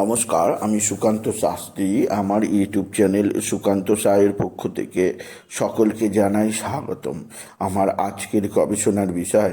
নমস্কার, আমি সুকান্ত শাস্ত্রী। আমার ইউটিউব চ্যানেল সুকান্ত সায়ের পক্ষ থেকে সকলকে জানাই স্বাগতম। আমার আজকের গবেষণার বিষয়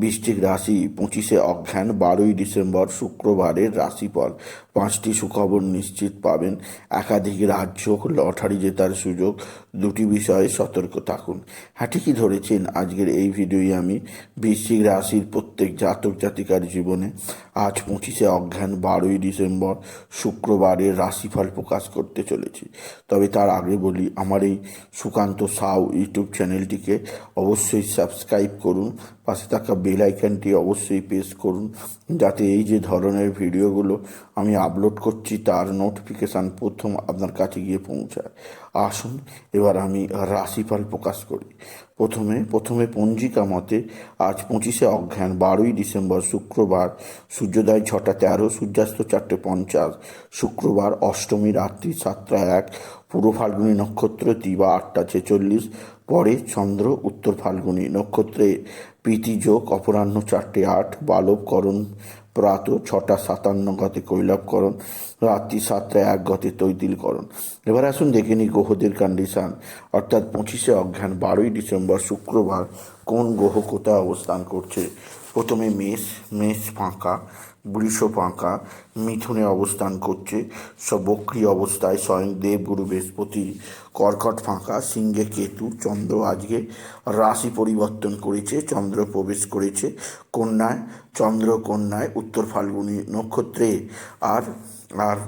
বৃষ্টিক রাশি পঁচিশে অজ্ঞান বারোই ডিসেম্বর শুক্রবারের রাশিফল। পাঁচটি সুখবর নিশ্চিত পাবেন। একাধিক রাজ্য লটারি জেতার সুযোগ দুটি বিষয়ে সতর্ক থাকুন। হ্যাঁ ঠিকই ধরেছেন? আজকের এই ভিডিওই আমি বৃশ্চিক রাশির প্রত্যেক জাতক জাতিকার জীবনে আজ পঁচিশে অজ্ঞান বারোই ডিসেম্বর শুক্রবারের রাশিফল প্রকাশ করতে চলেছি। তবে তার আগে বলি, আমার এই সুকান্ত সাউ ইউটিউব চ্যানেলটিকে অবশ্যই সাবস্ক্রাইব করুন। পাশে থাকা বেল আইকনটি অবশ্যই প্রেস করুন, যাতে এই যে ধরনের ভিডিওগুলো আমি আপলোড করছি, তার নোটিফিকেশান প্রথম আপনার কাছে গিয়ে পৌঁছায়। আসুন, এবার আমি রাশিফল প্রকাশ করি। প্রথমে প্রথমে পঞ্জিকা মতে আজ পঁচিশে অজ্ঞান বারোই ডিসেম্বর, শুক্রবার, সূর্যোদয় ছটা তেরো, সূর্যাস্ত চারটে পঞ্চাশ, শুক্রবার অষ্টমী রাত্রি সাতটা এক পূর্ব ফাল্গুনী নক্ষত্র দিবা আটটা ছেচল্লিশ, পরে চন্দ্র উত্তর ফাল্গুনী নক্ষত্রে, প্রীতি যোগ অপরাহ্ন চারটে আট বালবকরণ প্রাত ছটা সাতান্ন গতে কৈলাবকরণ রাত্রি সাতটা এক গতে তৈতিলকরণ এবার আসুন দেখে নিই গ্রহদের কন্ডিশন অর্থাৎ পঁচিশে অজ্ঞান বারোই ডিসেম্বর, শুক্রবার কোন গ্রহ কোথায় অবস্থান করছে? প্রথমে মেষ মেষ ফাঁকা, বৃষ ফাঁকা, মিথুনে অবস্থান করছে। সব বক্রি অবস্থায় স্বয়ং দেবগুরু বৃহস্পতি, কর্কট ফাঁকা, সিংহে কেতু, চন্দ্র আজকে রাশি পরিবর্তন করেছে, চন্দ্র প্রবেশ করেছে কন্যায়, চন্দ্র কন্যায়, উত্তর ফাল্গুনী নক্ষত্রে। আর আর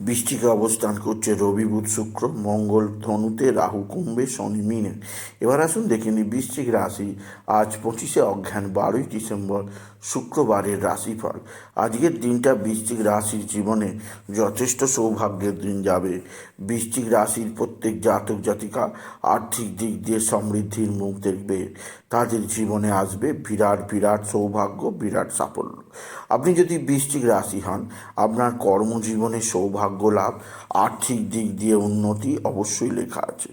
বৃষ্টিকে অবস্থান করছে রবি, বুধ, শুক্র, মঙ্গল, ধনুতে রাহু, কুম্ভে শনি, মিনে। এবার আসুন দেখে নিই বৃশ্চিক রাশি। আজ পঁচিশে অজ্ঞান বারোই ডিসেম্বর, শুক্রবারের রাশিফল। আজকের দিনটা বৃশ্চিক রাশির জীবনে যথেষ্ট সৌভাগ্যের দিন যাবে। বৃশ্চিক রাশির প্রত্যেক জাতক, জাতিকা আর্থিক দিক দিয়ে সমৃদ্ধির মুখ দেখবে। তাদের জীবনে আসবে বিরাট বিরাট সৌভাগ্য, বিরাট সাফল্য। আপনি যদি বৃষ্টিক রাশি হন, আপনার কর্মজীবনে সৌভাগ্য লাভ, আর্থিক দিক দিয়ে উন্নতি অবশ্যই লেখা আছে।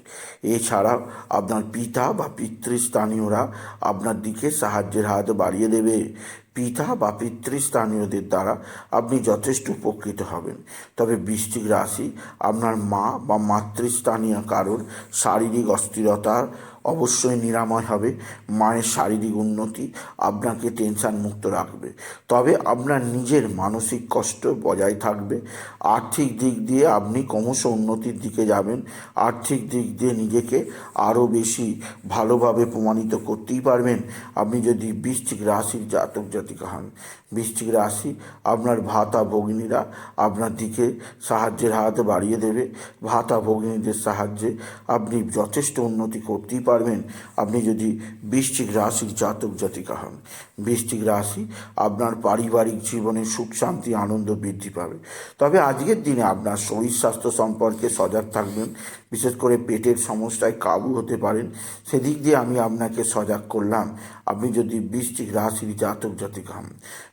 এছাড়া আপনার পিতা বা পিতৃস্থানীয়রা আপনার দিকে সাহায্যের হাত বাড়িয়ে দেবে। পিতা বা পিতৃস্থানীয়দের দ্বারা আপনি যথেষ্ট উপকৃত হবেন। তবে বৃষ্টিক রাশি আপনার মা বা মাতৃস্থানীয় কারোর শারীরিক অস্থিরতার অবশ্যই নিরাময় হবে, মায়ের শারীরিক উন্নতি আপনাকে টেনশন মুক্ত রাখবে। তবে আপনার নিজের মানসিক কষ্ট বজায় থাকবে। আর্থিক দিক দিয়ে আপনি ক্রমশ উন্নতির দিকে যাবেন। আর্থিক দিক দিয়ে নিজেকে আরও বেশি ভালোভাবে প্রমাণিত করতেই পারবেন। আপনি যদি বৃশ্চিক রাশির জাতক জাতিকা হন, বৃশ্চিক রাশি আপনার ভাতা ভগিনীরা আপনার দিকে সাহায্যের হাত বাড়িয়ে দেবে। ভাতা ভগিনীদের সাহায্যে আপনি যথেষ্ট উন্নতি করতেই পারবেন। আপনি যদি বৃশ্চিক রাশির জাতক জাতিকা হন বৃষ্টিক রাশি আপনার পারিবারিক জীবনে সুখ, শান্তি, আনন্দ বৃদ্ধি পাবে। তবে আজকের দিনে আপনার শরীর স্বাস্থ্য সম্পর্কে সজাগ থাকবেন। বিশেষ করে পেটের সমস্যায় কাবু হতে পারেন। সেদিক দিয়ে আমি আপনাকে সজাগ করলাম। আপনি যদি বৃষ্টিক রাশির জাতক জাতিকা হন,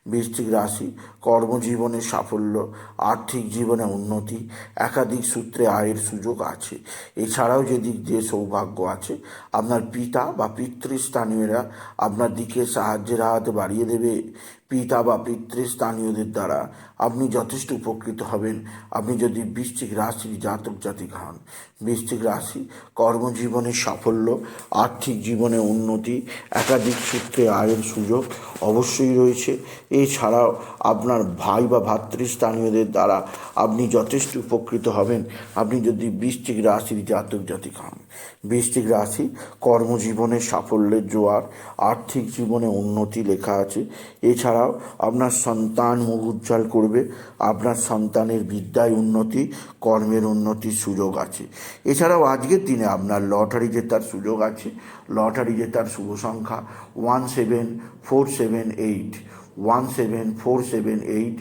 বৃশ্চিক রাশি কর্মজীবনে সাফল্য, আর্থিক জীবনে উন্নতি, একাধিক সূত্রে আয়ের সুযোগ আছে। এছাড়াও যে দিক দিয়ে সৌভাগ্য আছে আপনার পিতা বা পিতৃস্থানীয়রা আপনার দিকে সাহায্যের হাত বাড়িয়ে দেবে। পিতা বা পিতৃস্থানীয়দের দ্বারা আপনি যথেষ্ট উপকৃত হবেন। আপনি যদি বৃশ্চিক রাশির জাতক জাতিক হন, বৃশ্চিক রাশি কর্মজীবনে সাফল্য, আর্থিক জীবনে উন্নতি, একাধিক সূত্রে আয়ের সুযোগ অবশ্যই রয়েছে। এছাড়াও আপনার ভাই বা ভাতৃস্থানীয়দের দ্বারা আপনি যথেষ্ট উপকৃত হবেন। আপনি যদি বৃশ্চিক রাশির জাতক জাতিক হন, বৃশ্চিক রাশি কর্মজীবনে সাফল্যের জোয়ার, আর্থিক জীবনে উন্নতি লেখা আছে। এছাড়াও আপনার সন্তান মুখ উজ্জ্বল করবে, আপনার সন্তানের বিদ্যায় উন্নতি, কর্মের উন্নতির সুযোগ আছে। এছাড়াও আজকের দিনে আপনার লটারি জেতার সুযোগ আছে। লটারি জেতার শুভ সংখ্যা one seven four seven eight. One seven four seven eight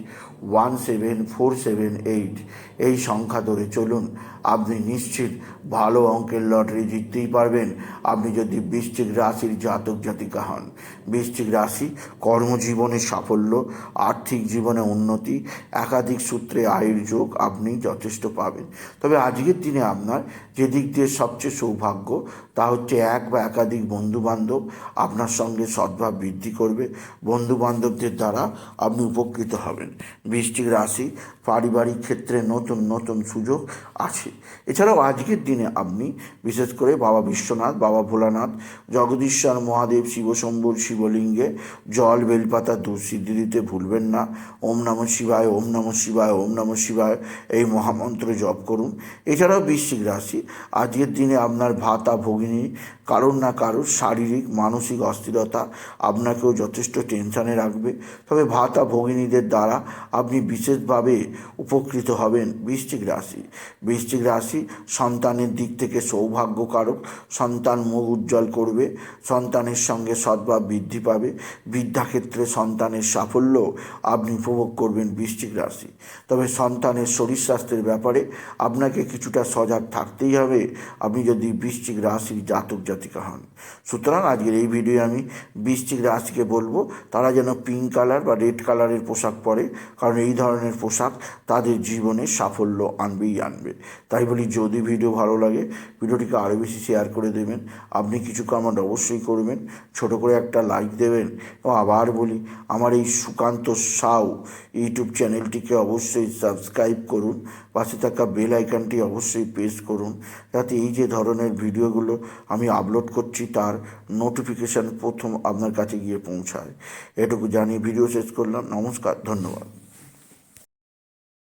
one seven four seven eight এই সংখ্যা ধরে চলুন। আপনি নিশ্চিত ভালো অঙ্কের লটারি জিততেই পারবেন। আপনি যদি বৃশ্চিক রাশির জাতক জাতিকা হন, বৃশ্চিক রাশি কর্মজীবনে সাফল্য, আর্থিক জীবনে উন্নতি, একাধিক সূত্রে আয়ের যোগ আপনি যথেষ্ট পাবেন। তবে আজকের দিনে আপনার যে দিক দিয়ে সবচেয়ে সৌভাগ্য, তা হচ্ছে এক বা একাধিক বন্ধুবান্ধব আপনার সঙ্গে সদ্ভাব বৃদ্ধি করবে। বন্ধুবান্ধব বৃহস্পতির দ্বারা আপনি উপকৃত হবেন। বৃশ্চিক রাশি পারিবারিক ক্ষেত্রে নতুন নতুন সুযোগ আছে। এছাড়াও আজকের দিনে আপনি, বিশেষ করে বাবা বিশ্বনাথ, বাবা ভোলানাথ, জগদীশ্বর, মহাদেব, শিবশম্ভুর শিবলিঙ্গে জল, বেলপাতা দুঃসিদ্ধি দিতে ভুলবেন না। ওম নম শিবায়, ওম নম শিবায়, ওম নম শিবায় এই মহামন্ত্র জপ করুন। এছাড়াও বৃশ্চিক রাশি, আজকের দিনে আপনার ভাতা, ভগিনী, কারোর না কারোর শারীরিক, মানসিক অস্থিরতা আপনাকেও যথেষ্ট টেনশানে রাখবে। তবে ভাতা ভগিনীদের দ্বারা আপনি বিশেষভাবে উপকৃত হবেন বৃশ্চিক রাশি। বৃশ্চিক রাশি সন্তানের দিক থেকে সৌভাগ্যকারক, সন্তান মুখ উজ্জ্বল করবে, সন্তানের সঙ্গে সদ্ভাব বৃদ্ধি পাবে বিদ্যাক্ষেত্রে সন্তানের সাফল্য আপনি উপভোগ করবেন বৃশ্চিক রাশি। তবে সন্তানের শরীর স্বাস্থ্যের ব্যাপারে আপনাকে কিছুটা সজাগ থাকতেই হবে, আপনি যদি বৃশ্চিক রাশির জাতক জাতিকা হন। সুতরাং আজকের এই ভিডিও আমি বৃশ্চিক রাশিকে বলব, তারা যেন পিঙ্ক কালার বা রেড কালারের পোশাক পরে, কারণ এই ধরনের পোশাক তাদের জীবনে সাফল্য আনবেই আনবে। তাই বলি, যদি ভিডিও ভালো লাগে, ভিডিওটিকে আরও বেশি শেয়ার করে দেবেন। আপনি কিছু কমেন্ট অবশ্যই করবেন, ছোট করে একটা লাইক দেবেন। এবং আবার বলি, আমার এই সুকান্ত সাউ ইউটিউব চ্যানেলটিকে অবশ্যই সাবস্ক্রাইব করুন। পাশে থাকা বেল আইকনটি অবশ্যই প্রেস করুন, যাতে এই যে ধরনের ভিডিওগুলো আমি আপলোড করছি, তার নোটিফিকেশান প্রথম আপনার কাছে গিয়ে পৌঁছায়। এটুকু জানিয়ে ভিডিও শেষ করলাম। নমস্কার ধন্যবাদ।